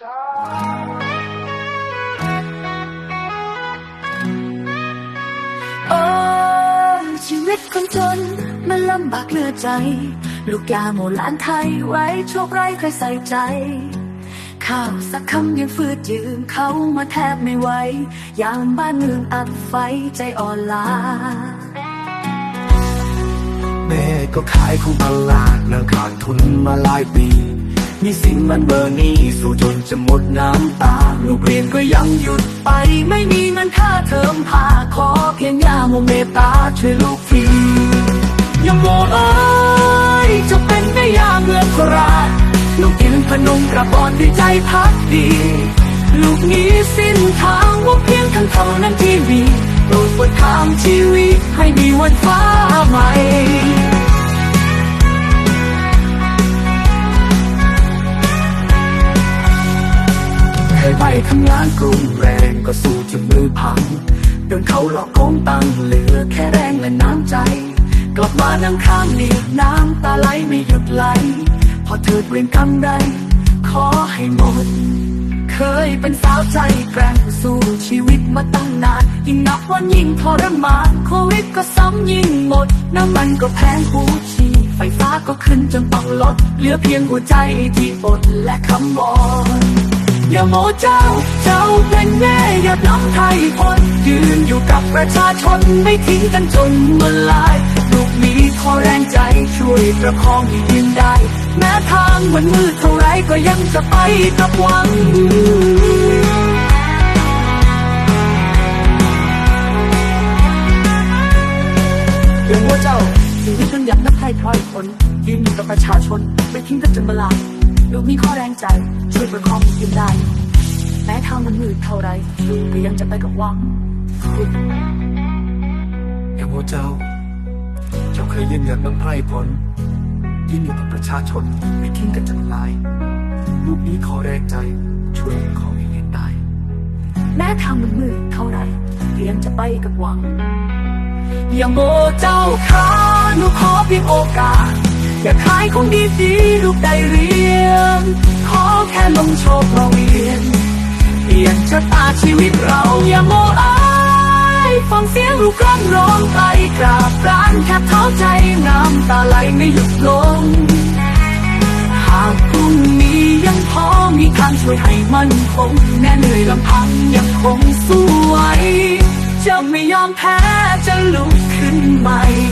โอ้ชีวิตคนจน มันลำบากเลือใจ ลูกยาโมหลานไทยไว้โชคไร้ใครใส่ใจ ข้าวสักคำยังฟืดยืมเขามาแทบไม่ไหวยามบ้านเมืองอับไฟใจอ่อนล้าแม่ก็ขายของตลาดนั่งขาดทุนมาหลายปี มีสินมันเบอร์นี้สู้จนจะหมดน้ำตาลูกเรียนก็ยังหยุดไป ไม่มีเงินค่าเทอมพาขอเพียงยาโมเมตาช่วยลูกทียังโมเอ้ยจะเป็นแม่ยาเมืองโคราชลูกยืนพนมกระบอนด้วยใจพักดี ลูกนี้สิ้นทางว่าเพียงทั้งเท่านั้นที่มีโปรดเปิดทางชีวิตให้มีวันฟ้าใหม่ ไปทำงานกรุงแรงก็สู้จนมือพังโดนเขาหลอกโกงตังเหลือแค่แรงและน้ำใจ กลับมานั่งข้างนี่น้ำตาไหลไม่หยุดไหล พอเธอเปลี่ยนคำใดขอให้หมด เคยเป็นสาวใจแกร่งสู้ชีวิตมาตั้งนาน ยิ่งนับวันยิ่งทรมานโควิดก็ซ้ำยิ่งหมด น้ำมันก็แพงหูชีไฟฟ้าก็ขึ้นจนต้องลด เหลือเพียงหัวใจที่อดและคำวอน อย่าโมเจ้า เจ้าเป็นแม่อย่าน้องไทยคนยืนอยู่กับประชาชนไม่ทิ้งกันจนเมื่อลายลูกมีขอแรงใจช่วยประคองให้ยืนได้ แม้ทางมันมืดเท่าไรก็ยังจะไปกับหวัง ชีวิตมันอยากนับให้ถอยคนยืนอยู่กับประชาชน ไม่ทิ้งกันจนเมื่อลายลูกมีข้อแรงใจ ช่วยประคองให้ยืนได้ แม้ทางมันมืดเท่าไรก็ยังจะไปกับหวังยังโมเจ้า เจ้าเคยยืนหยัดน้ำไพร่ผลยืนอยู่กับประชาชน ไม่ทิ้งกันจนลายลูกนี้ขอแรงใจ ช่วยขอให้เห็นได้ แม้ทางมันมืดเท่าไรก็ยังจะไปกับหวัง อย่างโมเจ้าขาหนูขอเพียงโอกาส อย่าขายของดีดีลูกได้เรียน ขอแค่ลงโชคเราเวียนเปลี่ยนชะตาชีวิตเราอย่าโมอายฟังเสียงลูกร้องร้องไปกราบกรานแค่เท้าใจน้ำตาไหลไม่หยุดลง หากพรุ่งนี้ยังพอมีทางช่วยให้มันคงแน่เหนื่อยลำพังยังคงสู้ไหวจะไม่ยอมแพ้จะลุก ใหม่